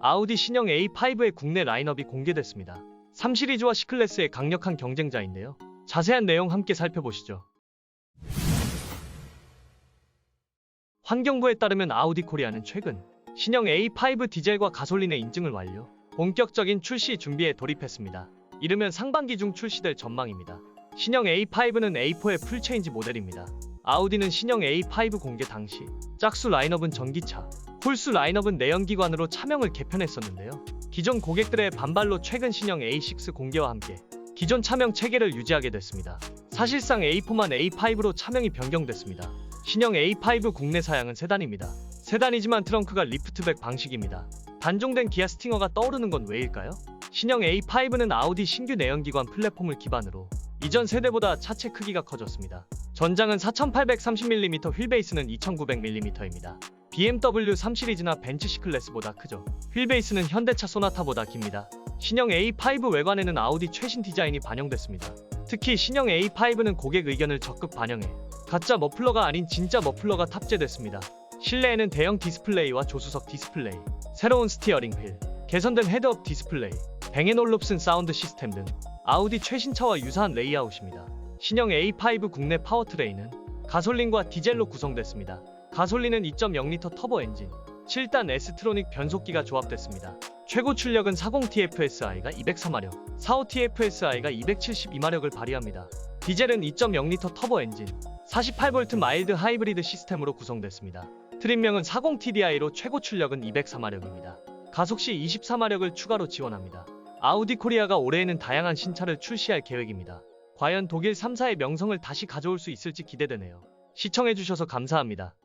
아우디 신형 A5의 국내 라인업이 공개됐습니다. 3시리즈와 C클래스의 강력한 경쟁자인데요. 자세한 내용 함께 살펴보시죠. 환경부에 따르면 아우디 코리아는 최근 신형 A5 디젤과 가솔린의 인증을 완료, 본격적인 출시 준비에 돌입했습니다. 이르면 상반기 중 출시될 전망입니다. 신형 A5는 A4의 풀체인지 모델입니다. 아우디는 신형 A5 공개 당시 짝수 라인업은 전기차, 홀수 라인업은 내연기관으로 차명을 개편했었는데요. 기존 고객들의 반발로 최근 신형 A6 공개와 함께 기존 차명 체계를 유지하게 됐습니다. 사실상 A4만 A5로 차명이 변경됐습니다. 신형 A5 국내 사양은 세단입니다. 세단이지만 트렁크가 리프트백 방식입니다. 단종된 기아 스팅어가 떠오르는 건 왜일까요? 신형 A5는 아우디 신규 내연기관 플랫폼을 기반으로 이전 세대보다 차체 크기가 커졌습니다. 전장은 4830mm, 휠베이스는 2900mm입니다. BMW 3 시리즈나 벤츠 C 클래스보다 크죠. 휠베이스는 현대차 소나타보다 깁니다. 신형 A5 외관에는 아우디 최신 디자인이 반영됐습니다. 특히 신형 A5는 고객 의견을 적극 반영해 가짜 머플러가 아닌 진짜 머플러가 탑재됐습니다. 실내에는 대형 디스플레이와 조수석 디스플레이, 새로운 스티어링 휠, 개선된 헤드업 디스플레이, 뱅앤올룹슨 사운드 시스템 등 아우디 최신차와 유사한 레이아웃입니다. 신형 A5 국내 파워트레인은 가솔린과 디젤로 구성됐습니다. 가솔린은 2.0L 터보 엔진, 7단 S트로닉 변속기가 조합됐습니다. 최고 출력은 40TFSI가 204마력, 45TFSI가 272마력을 발휘합니다. 디젤은 2.0L 터보 엔진, 48V 마일드 하이브리드 시스템으로 구성됐습니다. 트림명은 40TDI로 최고 출력은 204마력입니다. 가속 시 24마력을 추가로 지원합니다. 아우디 코리아가 올해에는 다양한 신차를 출시할 계획입니다. 과연 독일 3사의 명성을 다시 가져올 수 있을지 기대되네요. 시청해주셔서 감사합니다.